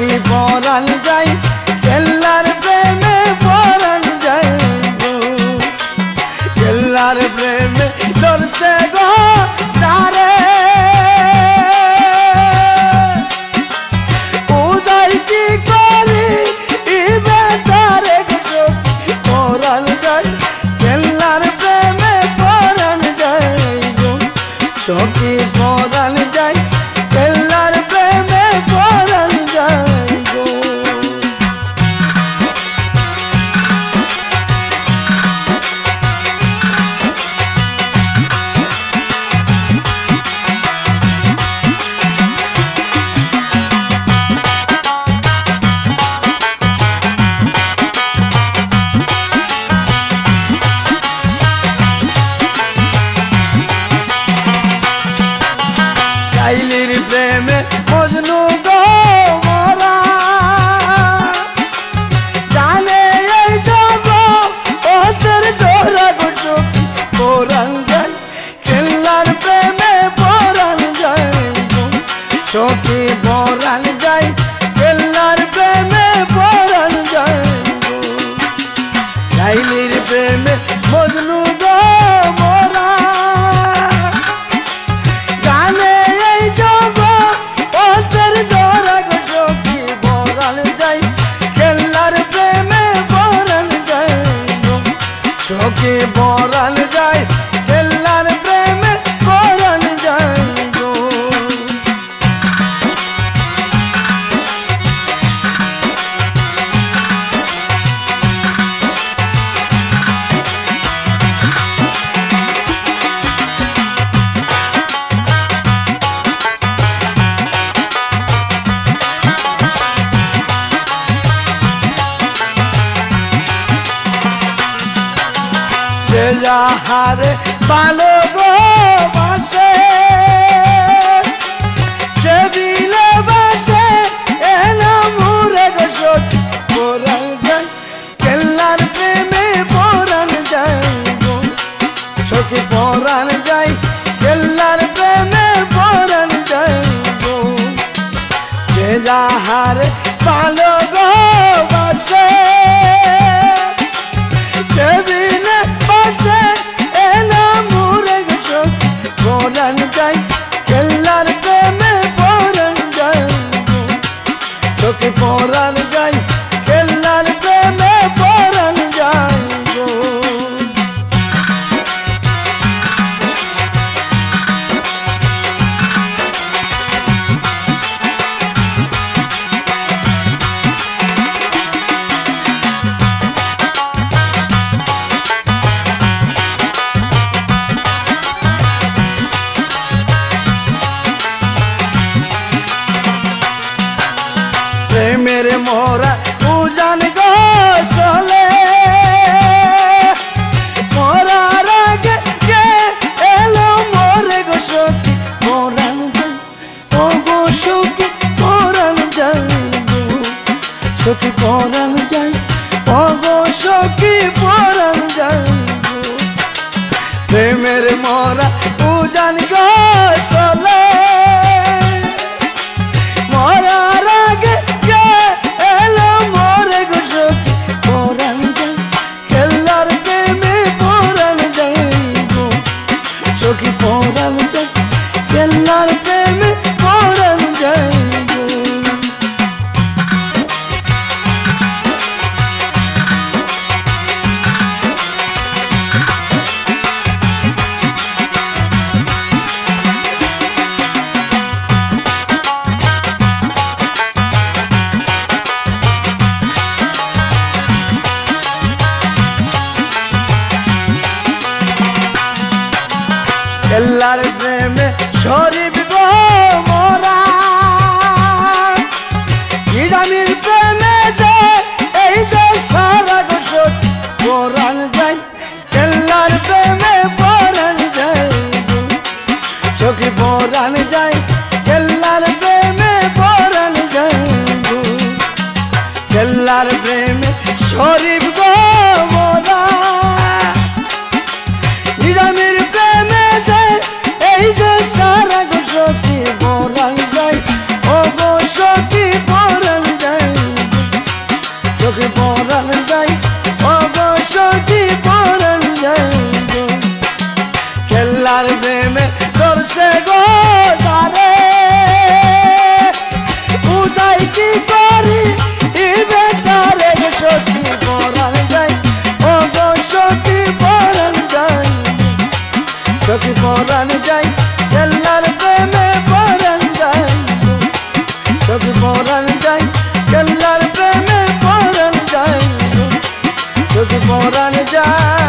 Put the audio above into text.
যদি পরান যাই কেল্লার প্রেমে পরান যাই কেল্লার প্রেমে ধরছে গো তারে। উদয় কি করি ইবে তারে পরান যাই কেল্লার যাহারে ভালো গো বাসে, সে বিলে বাঁচে, এলো মুরে গো সখী পরাণ কেল্লার প্রেমে পরাণ যায় গো। সখী পরাণ যায়, কেল্লার প্রেমে পরাণ যায় গো। যে যাহারে ভালো চোখে পরান যাই প্রেমের মোরা উজান গো চলে মোরার আগে কে এলো মোরে গো সখী? মোরান ও গো সখী মোরান যাই সখী পরান যাই ও গো সখী পরান যাই প্রেমের মোরা উজান গো চলে খেলার প্রেমে শরীফ গেছে গো যারে উদাই কি করি? ইবে তারে সত্যি বরান যাই ও গো সত্যি বরান যাই সত্যি বরান যাই জেলার প্রেমে বরান যাই সত্যি বরান যাই জেলার প্রেমে বরান যাই সত্যি বরান যাই